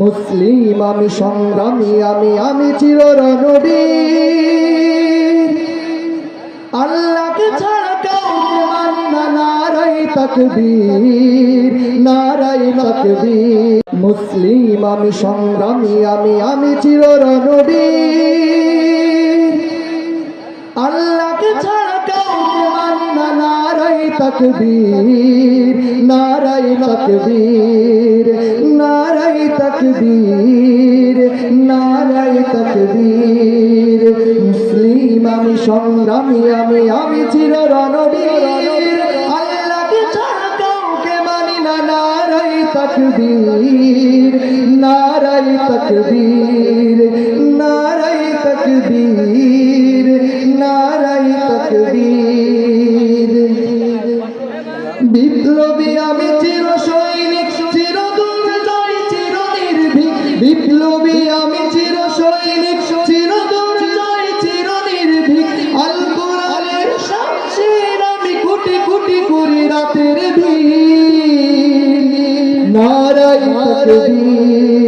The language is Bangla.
মুসলিম আমি সংগ্রামী, আমি আমি চির রণবীর আল্লাহকে ছাড়া কাউকে মানি না নারাই তাকবীর নারাই তাকবীর। মুসলিম আমি সংগ্রামী, আমি আমি চির রণবীর আল্লাহকে ছাড়া কাউকে মানি না নারাই তাকবীর নারাই তাকবীর। তাকবীর নারাই তাকবীর। মুসলিম আমি, সংগ্রামী আমি আমি চির রণবীর। আল্লাহকে ছাড়া কাউকে মানি না নারাই তাকবীর নারাই তাকবীর নারাই তাকবীর নারাই তাকবীর। বিপ্লবী আমি নারাই তকবীর